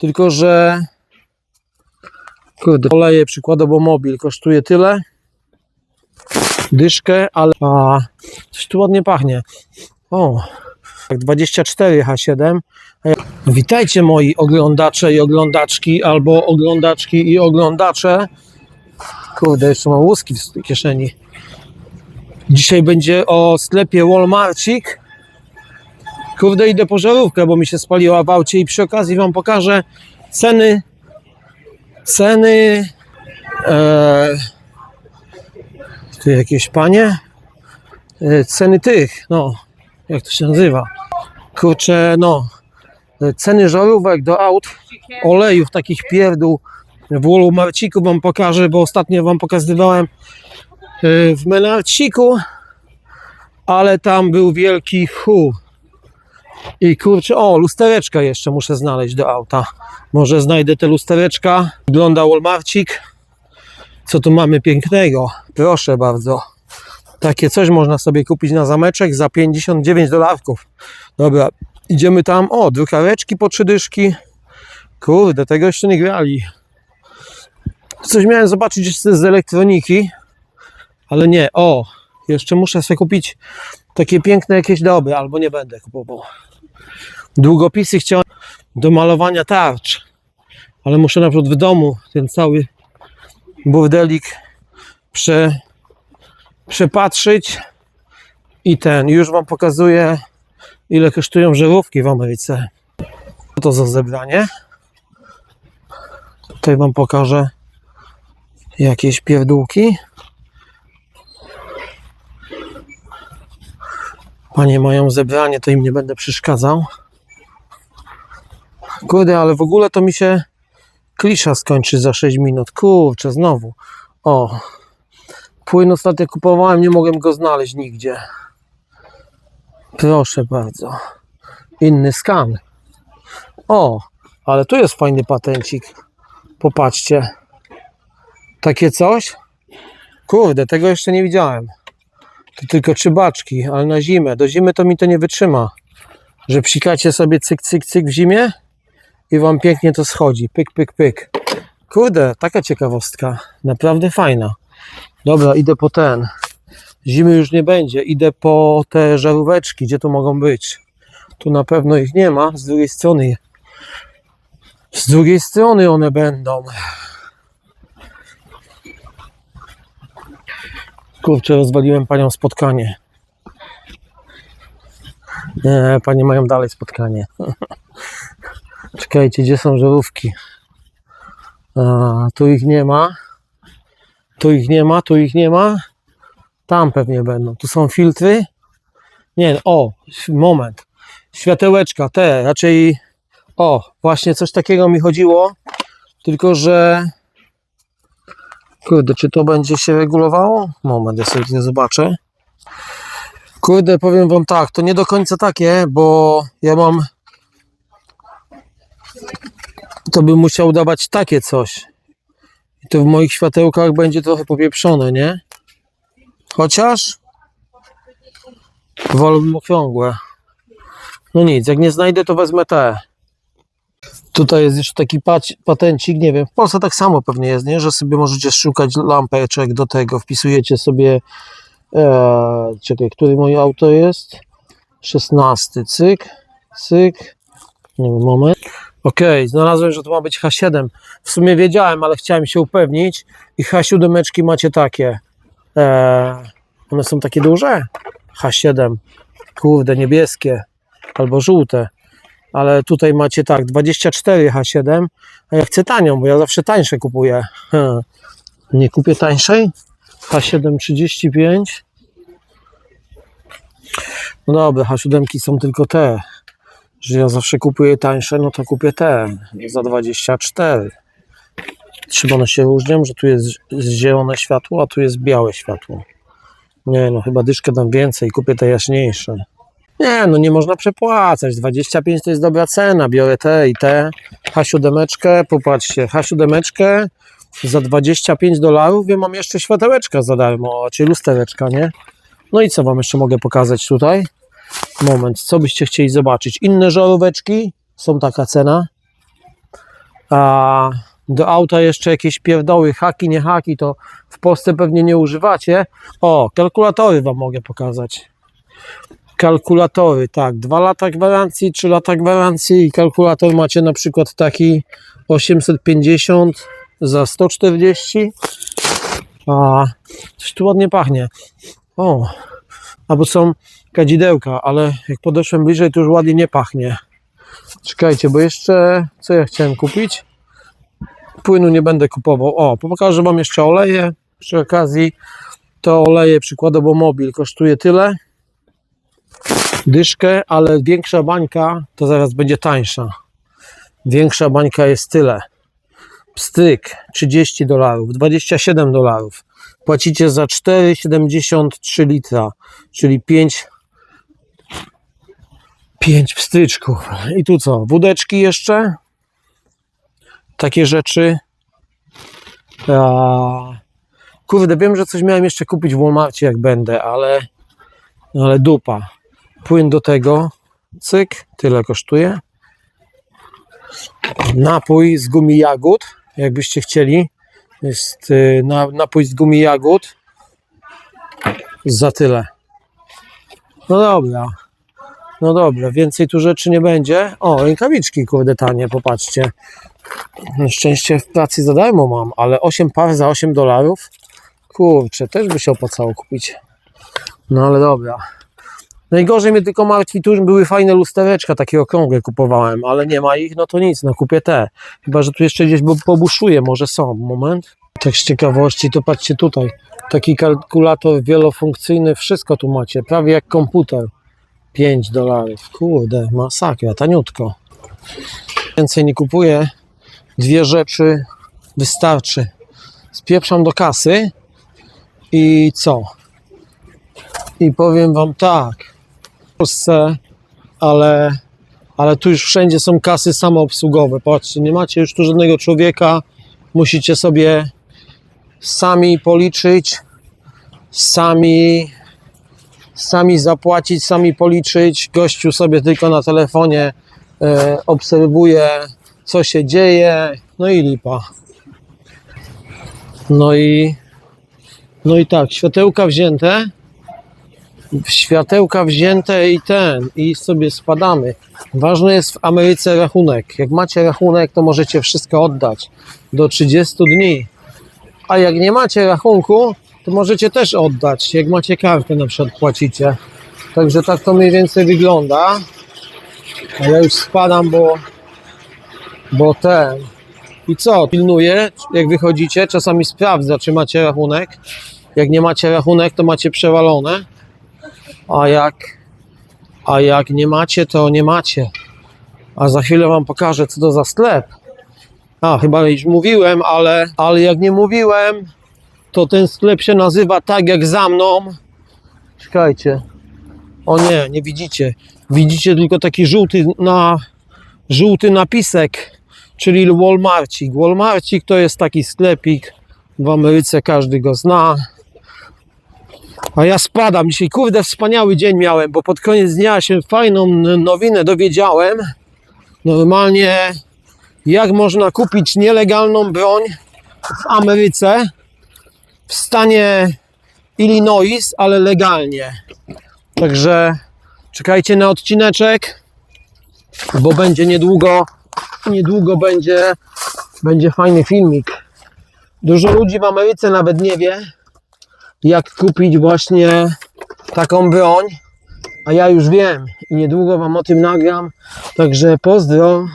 Tylko, że kurde, oleje przykładowo mobil kosztuje tyle, dyszkę, ale a, coś tu ładnie pachnie. O, tak 24 H7. A ja- Witajcie moi oglądacze i oglądaczki, albo oglądaczki i oglądacze. Kurde, jeszcze mam łuski w kieszeni. Dzisiaj będzie o sklepie Walmarcik. Kurde, idę po żarówkę, bo mi się spaliła w aucie i przy okazji wam pokażę ceny ceny e, tu jakieś panie? E, ceny tych, no jak to się nazywa? Kurczę, no e, ceny żarówek do aut olejów takich pierdół w Walmarciku wam pokażę, bo ostatnio wam pokazywałem e, w Menarciku ale tam był wielki hu i kurczę, o, lustereczka jeszcze muszę znaleźć do auta. Może znajdę te lustereczka. Wygląda Walmarcik. Co tu mamy pięknego? Proszę bardzo. Takie coś można sobie kupić na zameczek za 59 dolarków. Dobra, idziemy tam. O, drukareczki po trzy dyszki. Kurde, tego jeszcze nie grali. Coś miałem zobaczyć jeszcze z elektroniki, ale nie. O, jeszcze muszę sobie kupić takie piękne jakieś doby, albo nie będę kupował. Długopisy chciałem do malowania tarcz, ale muszę na przykład w domu ten cały burdelik prze, przepatrzyć i ten, już Wam pokazuję ile kosztują żarówki w Ameryce. Co to za zebranie? Tutaj Wam pokażę jakieś pierdółki. Panie mają zebranie, to im nie będę przeszkadzał. Kurde, ale w ogóle to mi się klisza skończy za 6 minut. Kurczę, znowu. O, płyn ostatnio kupowałem, nie mogłem go znaleźć nigdzie. Proszę bardzo. Inny skan. O, ale tu jest fajny patencik. Popatrzcie. Takie coś? Kurde, tego jeszcze nie widziałem. To tylko trzy baczki, ale na zimę. Do zimy to mi to nie wytrzyma. Że psikacie sobie cyk, cyk, cyk w zimie i wam pięknie to schodzi. Pyk, pyk, pyk. Kurde, taka ciekawostka. Naprawdę fajna. Dobra, idę po ten. Zimy już nie będzie. Idę po te żaróweczki, gdzie tu mogą być. Tu na pewno ich nie ma. Z drugiej strony. Z drugiej strony one będą. Kurczę, rozwaliłem panią spotkanie. Nie, panie mają dalej spotkanie. Czekajcie, gdzie są żarówki? A, tu ich nie ma. Tu ich nie ma, tu ich nie ma. Tam pewnie będą. Tu są filtry. Nie, o, moment. Światełeczka, te, raczej. O, właśnie coś takiego mi chodziło. Tylko, że Kurde, czy to będzie się regulowało? Moment, ja sobie nie zobaczę. Kurde, powiem wam tak, to nie do końca takie, bo ja mam. To bym musiał dawać takie coś. I to w moich światełkach będzie trochę popieprzone, nie? Chociaż. Wolałbym okrągłe. No nic, jak nie znajdę, to wezmę te. Tutaj jest jeszcze taki patencik, nie wiem, w Polsce tak samo pewnie jest, nie? że sobie możecie szukać lampeczek do tego, wpisujecie sobie, e, czekaj, który moje auto jest? 16, cyk, cyk, nie wiem, moment. Okej, znalazłem, że to ma być H7. W sumie wiedziałem, ale chciałem się upewnić i H7 macie takie, e, one są takie duże? H7, kurde, niebieskie albo żółte ale tutaj macie tak 24 H7, a ja chcę tanią, bo ja zawsze tańsze kupuję. Nie kupię tańszej? H7 35. No dobra, H7 są tylko te. Że ja zawsze kupuję tańsze, no to kupię te za 24. Czym one się różnią, że tu jest zielone światło, a tu jest białe światło. Nie no, chyba dyszkę dam więcej, kupię te jaśniejsze. Nie, no nie można przepłacać. 25 to jest dobra cena. Biorę te i te. H7, popatrzcie, H7 za 25 dolarów. Ja mam jeszcze światełeczka za darmo, czyli lustereczka, nie? No i co Wam jeszcze mogę pokazać tutaj? Moment, co byście chcieli zobaczyć? Inne żaróweczki są taka cena. A do auta jeszcze jakieś pierdoły, haki, nie haki, to w Polsce pewnie nie używacie. O, kalkulatory Wam mogę pokazać. Kalkulatory, tak, 2 lata gwarancji, 3 lata gwarancji i kalkulator macie na przykład taki 850 za 140. A coś tu ładnie pachnie. O, albo są kadzidełka, ale jak podeszłem bliżej, to już ładnie nie pachnie. Czekajcie, bo jeszcze co ja chciałem kupić? Płynu nie będę kupował. O, pokażę Wam jeszcze oleje. Przy okazji to oleje przykładowo mobil kosztuje tyle. Dyszkę, ale większa bańka to zaraz będzie tańsza. Większa bańka jest tyle. Pstryk 30 dolarów, 27 dolarów. Płacicie za 4,73 litra, czyli 5 5 pstryczków. I tu co? Wódeczki jeszcze? Takie rzeczy. A, kurde, wiem, że coś miałem jeszcze kupić w Walmarcie jak będę, ale ale dupa. Płyn do tego. Cyk, tyle kosztuje. Napój z gumi jagód, jakbyście chcieli. Jest y, na, napój z gumi jagód. Za tyle. No dobra. No dobra, więcej tu rzeczy nie będzie. O, rękawiczki, kurde, tanie, popatrzcie. Na szczęście w pracy za darmo mam, ale 8 par za 8 dolarów. Kurczę, też by się opłacało kupić. No ale dobra. Najgorzej mnie tylko martwi, tu były fajne lustereczka, takie okrągłe kupowałem, ale nie ma ich, no to nic, no kupię te. Chyba, że tu jeszcze gdzieś pobuszuję, może są, moment. Tak z ciekawości, to patrzcie tutaj, taki kalkulator wielofunkcyjny, wszystko tu macie, prawie jak komputer. 5 dolarów, kurde, masakra, taniutko. Więcej nie kupuję, dwie rzeczy wystarczy. Spieprzam do kasy i co? I powiem Wam tak, Polsce, ale, ale tu już wszędzie są kasy samoobsługowe. Patrzcie, nie macie już tu żadnego człowieka, musicie sobie sami policzyć, sami, sami zapłacić, sami policzyć. Gościu sobie tylko na telefonie e, obserwuje, co się dzieje, no i lipa. No i, no i tak, światełka wzięte światełka wzięte i ten, i sobie spadamy. Ważny jest w Ameryce rachunek. Jak macie rachunek, to możecie wszystko oddać do 30 dni. A jak nie macie rachunku, to możecie też oddać. Jak macie kartę, na przykład płacicie. Także tak to mniej więcej wygląda. A ja już spadam, bo, bo ten. I co? Pilnuję, jak wychodzicie, czasami sprawdza, czy macie rachunek. Jak nie macie rachunek, to macie przewalone. A jak, a jak nie macie, to nie macie. A za chwilę Wam pokażę, co to za sklep. A, chyba już mówiłem, ale, ale jak nie mówiłem, to ten sklep się nazywa tak jak za mną. Czekajcie. O nie, nie widzicie. Widzicie tylko taki żółty, na, żółty napisek, czyli Walmarcik. Walmarcik to jest taki sklepik w Ameryce, każdy go zna. A ja spadam dzisiaj. Kurde, wspaniały dzień miałem, bo pod koniec dnia się fajną nowinę dowiedziałem. Normalnie, jak można kupić nielegalną broń w Ameryce, w stanie Illinois, ale legalnie. Także czekajcie na odcineczek, bo będzie niedługo, niedługo będzie, będzie fajny filmik. Dużo ludzi w Ameryce nawet nie wie, jak kupić właśnie taką broń. A ja już wiem i niedługo Wam o tym nagram. Także pozdro.